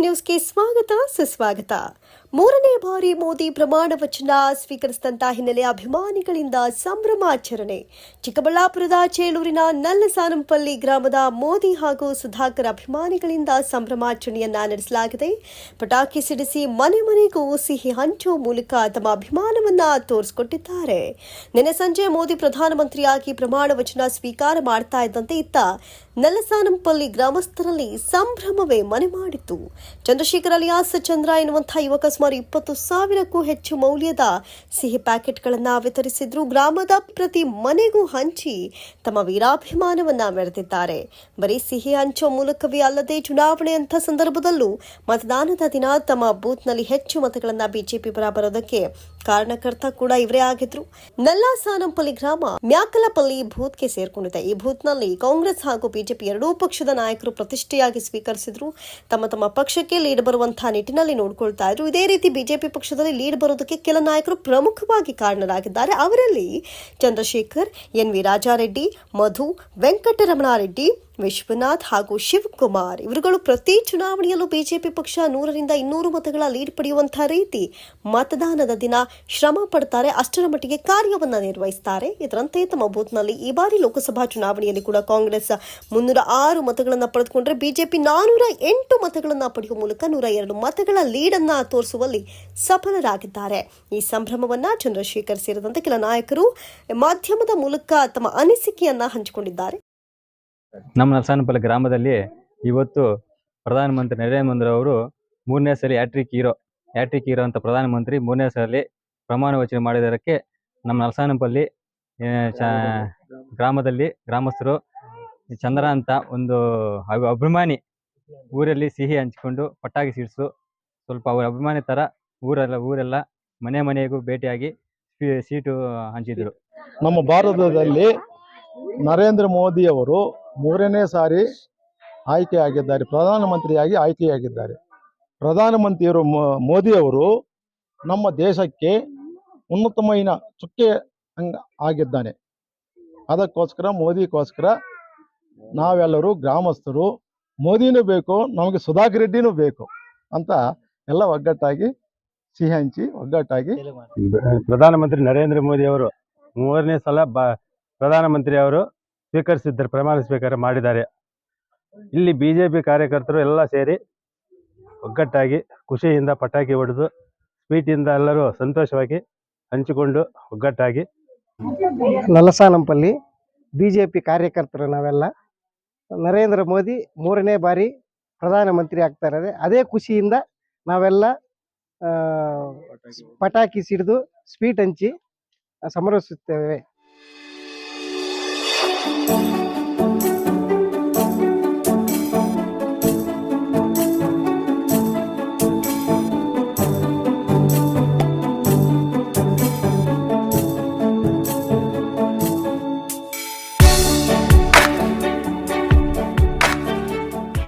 ನ್ಯೂಸ್ಗೆ ಸ್ವಾಗತ ಸುಸ್ವಾಗತ. ಮೂರನೇ ಬಾರಿ ಮೋದಿ ಪ್ರಮಾಣ ವಚನ ಸ್ವೀಕರಿಸಿದಂತ ಹಿನ್ನೆಲೆ ಅಭಿಮಾನಿಗಳಿಂದ ಸಂಭ್ರಮಾಚರಣೆ ಚಿಕ್ಕಬಳ್ಳಾಪುರದ ಚೇಳೂರಿನ ನಲ್ಲಸಾನಂಪಲ್ಲಿ ಗ್ರಾಮದ ಮೋದಿ ಹಾಗೂ ಸುಧಾಕರ್ ಅಭಿಮಾನಿಗಳಿಂದ ಸಂಭ್ರಮಾಚರಣೆಯನ್ನ ನಡೆಸಲಾಗಿದೆ. ಪಟಾಕಿ ಸಿಡಿಸಿ ಮನೆ ಮನೆಗೂ ಸಿಹಿ ಹಂಚುವ ಮೂಲಕ ತಮ್ಮ ಅಭಿಮಾನವನ್ನ ತೋರಿಸಿಕೊಟ್ಟಿದ್ದಾರೆ. ನಿನ್ನೆ ಸಂಜೆ ಮೋದಿ ಪ್ರಧಾನಮಂತ್ರಿಯಾಗಿ ಪ್ರಮಾಣ ವಚನ ಸ್ವೀಕಾರ ಮಾಡ್ತಾ ಇದ್ದಂತೆ ಇತ್ತ ನಲ್ಲಸಾನಂಪಲ್ಲಿ ಗ್ರಾಮಸ್ಥರಲ್ಲಿ ಸಂಭ್ರಮವೇ ಮನೆ ಮಾಡಿತು ಚಂದ್ರಶೇಖರ್ ಅಲಿಯಾಸ್ ಚಂದ್ರ ಎನ್ನುವಂತಹ ಯುವಕ ಸುಮಾರು ಇಪ್ಪತ್ತು ಸಾವಿರಕ್ಕೂ ಹೆಚ್ಚು ಮೌಲ್ಯದ ಸಿಹಿ ಪ್ಯಾಕೆಟ್ಗಳನ್ನು ವಿತರಿಸಿದ್ರು. ಗ್ರಾಮದ ಪ್ರತಿ ಮನೆಗೂ ಹಂಚಿ ತಮ್ಮ ವೀರಾಭಿಮಾನವನ್ನ ಮೆರೆದಿದ್ದಾರೆ. ಬರೀ ಸಿಹಿ ಹಂಚುವ ಮೂಲಕವೇ ಅಲ್ಲದೆ ಚುನಾವಣೆಯಂಥ ಸಂದರ್ಭದಲ್ಲೂ ಮತದಾನದ ದಿನ ತಮ್ಮ ಬೂತ್ನಲ್ಲಿ ಹೆಚ್ಚು ಮತಗಳನ್ನು ಬಿಜೆಪಿ ಪರ ಬರೋದಕ್ಕೆ ಕಾರಣಕರ್ತ ಕೂಡ ಇವರೇ ಆಗಿದ್ರು. ನಲ್ಲಾಸಾನಂಪಲ್ಲಿ ಗ್ರಾಮ ಮ್ಯಾಕಲಪಲ್ಲಿ ಬೂತ್ಗೆ ಸೇರ್ಕೊಂಡಿದೆ ಈ ಬೂತ್ನಲ್ಲಿ ಕಾಂಗ್ರೆಸ್ ಹಾಗೂ ಬಿಜೆಪಿ ಎರಡೂ ಪಕ್ಷದ ನಾಯಕರು ಪ್ರತಿಷ್ಠೆಯಾಗಿ ಸ್ವೀಕರಿಸಿದ್ರು. ತಮ್ಮ ತಮ್ಮ ಪಕ್ಷಕ್ಕೆ ಲೀಡ್ ಬರುವಂತಹ ನಿಟ್ಟಿನಲ್ಲಿ ನೋಡ್ಕೊಳ್ತಾ ಇದ್ರು. ಇದೇ ರೀತಿ ಬಿಜೆಪಿ ಪಕ್ಷದಲ್ಲಿ ಲೀಡ್ ಬರೋದಕ್ಕೆ ಕೆಲ ನಾಯಕರು ಪ್ರಮುಖವಾಗಿ ಕಾರಣರಾಗಿದ್ದಾರೆ. ಅವರಲ್ಲಿ ಚಂದ್ರಶೇಖರ್ ಎನ್ ವಿ ರಾಜಾರೆಡ್ಡಿ, ಮಧು ವೆಂಕಟರಮಣಾರೆಡ್ಡಿ ವಿಶ್ವನಾಥ್ ಹಾಗೂ ಶಿವಕುಮಾರ್. ಇವರುಗಳು ಪ್ರತಿ ಚುನಾವಣೆಯಲ್ಲೂ ಬಿಜೆಪಿ ಪಕ್ಷ ನೂರರಿಂದ ಇನ್ನೂರು ಮತಗಳ ಲೀಡ್ ಪಡೆಯುವಂತಹ ರೀತಿ ಮತದಾನದ ದಿನ ಶ್ರಮ ಪಡ್ತಾರೆ, ಅಷ್ಟರ ಮಟ್ಟಿಗೆ ಕಾರ್ಯವನ್ನ ನಿರ್ವಹಿಸ್ತಾರೆ. ಇದರಂತೆ ತಮ್ಮ ಬೂತ್ನಲ್ಲಿ ಈ ಬಾರಿ ಲೋಕಸಭಾ ಚುನಾವಣೆಯಲ್ಲಿ ಕೂಡ ಕಾಂಗ್ರೆಸ್ ಮುನ್ನೂರ ಆರು ಮತಗಳನ್ನು ಪಡೆದುಕೊಂಡ್ರೆ ಬಿಜೆಪಿ ನಾನೂರ ಎಂಟು ಮತಗಳನ್ನು ಪಡೆಯುವ ಮೂಲಕ ನೂರ ಎರಡು ಮತಗಳ ಲೀಡನ್ನ ತೋರಿಸುವಲ್ಲಿ ಸಫಲರಾಗಿದ್ದಾರೆ. ಈ ಸಂಭ್ರಮವನ್ನ ಚಂದ್ರಶೇಖರ್ ಸೇರಿದಂತೆ ಕೆಲ ನಾಯಕರು ಮಾಧ್ಯಮದ ಮೂಲಕ ತಮ್ಮ ಅನಿಸಿಕೆಯನ್ನ ಹಂಚಿಕೊಂಡಿದ್ದಾರೆ. ನಮ್ಮ ನರಸಾನಪಲ್ಲಿ ಗ್ರಾಮದಲ್ಲಿ ಇವತ್ತು ಪ್ರಧಾನಮಂತ್ರಿ ನರೇಂದ್ರ ಮೋದಿ ಅವರು ಮೂರನೇ ಸಲ ಹ್ಯಾಟ್ರಿಕ್ ಹೀರೋ ಹ್ಯಾಟ್ರಿಕ್ ಹೀರೋ ಅಂತ ಪ್ರಧಾನಮಂತ್ರಿ ಮೂರನೇ ಸಲ ಪ್ರಮಾಣ ವಚನ ಮಾಡಿದಕ್ಕೆ ನಮ್ಮ ನರಸಾನಪಲ್ಲಿ ಗ್ರಾಮದಲ್ಲಿ ಗ್ರಾಮಸ್ಥರು ಚಂದ್ರ ಅಂತ ಒಂದು ಅಭಿಮಾನಿ ಊರಲ್ಲಿ ಸಿಹಿ ಹಂಚಿಕೊಂಡು ಪಟಾಕಿ ಸಿಡಿಸು, ಸ್ವಲ್ಪ ಅವರ ಅಭಿಮಾನಿ ಥರ ಊರೆಲ್ಲ ಊರೆಲ್ಲ ಮನೆ ಮನೆಗೂ ಭೇಟಿಯಾಗಿ ಸೀಟು ಹಂಚಿದ್ರು. ನಮ್ಮ ಭಾರತದಲ್ಲಿ ನರೇಂದ್ರ ಮೋದಿಯವರು ಮೂರನೇ ಸಾರಿ ಆಯ್ಕೆಯಾಗಿದ್ದಾರೆ. ಪ್ರಧಾನಮಂತ್ರಿಯಾಗಿ ಆಯ್ಕೆಯಾಗಿದ್ದಾರೆ. ಪ್ರಧಾನಮಂತ್ರಿಯವರು ಮೋದಿಯವರು ನಮ್ಮ ದೇಶಕ್ಕೆ ಉನ್ನತಮೈನ ಚುಕ್ಕೆ ಆಗಿದ್ದಾನೆ ಅದಕ್ಕೋಸ್ಕರ, ಮೋದಿಗೋಸ್ಕರ ನಾವೆಲ್ಲರೂ ಗ್ರಾಮಸ್ಥರು, ಮೋದಿನೂ ಬೇಕು, ನಮಗೆ ಸುಧಾಕರ್ ರೆಡ್ಡಿನೂ ಬೇಕು ಅಂತ ಎಲ್ಲ ಒಗ್ಗಟ್ಟಾಗಿ, ಸಿಹಿ ಹಂಚಿ ಒಗ್ಗಟ್ಟಾಗಿ ಪ್ರಧಾನಮಂತ್ರಿ ನರೇಂದ್ರ ಮೋದಿ ಅವರು ಮೂರನೇ ಸಲ ಬ ಪ್ರಧಾನಮಂತ್ರಿ ಅವರು ಸ್ವೀಕರಿಸಿದ್ದಾರೆ, ಪ್ರಮಾಣ ಸ್ವೀಕಾರ ಮಾಡಿದ್ದಾರೆ. ಇಲ್ಲಿ ಬಿಜೆಪಿ ಕಾರ್ಯಕರ್ತರು ಎಲ್ಲ ಸೇರಿ ಒಗ್ಗಟ್ಟಾಗಿ, ಖುಷಿಯಿಂದ ಪಟಾಕಿ ಹೊಡೆದು ಸ್ವೀಟಿಂದ ಎಲ್ಲರೂ ಸಂತೋಷವಾಗಿ ಹಂಚಿಕೊಂಡು ಒಗ್ಗಟ್ಟಾಗಿ ನಲಸಾನಂಪಲ್ಲಿ ಬಿ ಜೆ ಪಿ ಕಾರ್ಯಕರ್ತರು ನಾವೆಲ್ಲ ನರೇಂದ್ರ ಮೋದಿ ಮೂರನೇ ಬಾರಿ ಪ್ರಧಾನಮಂತ್ರಿ ಆಗ್ತಾ ಇರೋದೆ. ಅದೇ ಖುಷಿಯಿಂದ ನಾವೆಲ್ಲ ಪಟಾಕಿ ಸಿಡಿದು ಸ್ವೀಟ್ ಹಂಚಿ ಸಂಭ್ರಮಿಸುತ್ತೇವೆ.